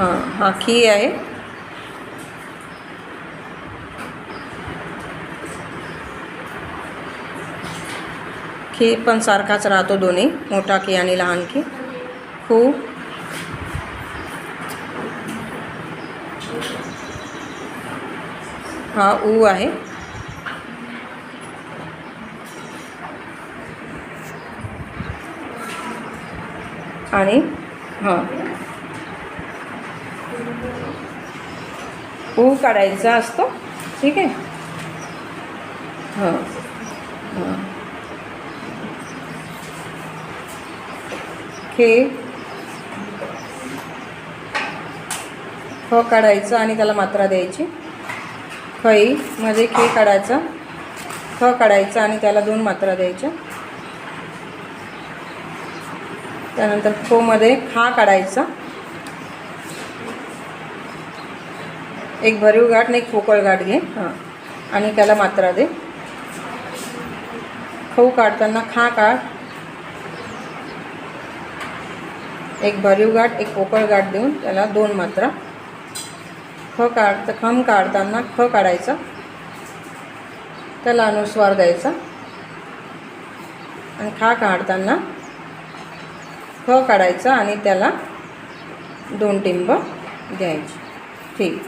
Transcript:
हां हां की आहे. की पण सारखाच राहतो दोन्ही मोठा की आणि लहान की खू. हा ऊ आहे. आणि हां. ऊ काढायचा असतो. ठीक आहे? हां. हां. खे ख काढायचं आणि त्याला मात्रा द्यायची. खई मध्ये खे काढायचा. ख काढायचा आणि त्याला दोन मात्रा द्यायच्या. त्यानंतर खोमध्ये खा काढायचा. एक भरीव गाठ आणि एक पोकळ गाठ घे. हां. आणि त्याला मात्रा दे. खऊ काढताना खा काढ एक भरीव गाठ एक पोकळ गाठ देऊन त्याला दोन मात्रा. ख काढ खम काढताना ख काढायचा. त्याला अनुस्वार द्यायचा. आणि खा काढताना ख काढायचा आणि त्याला दोन टिंब द्यायची. ठीक.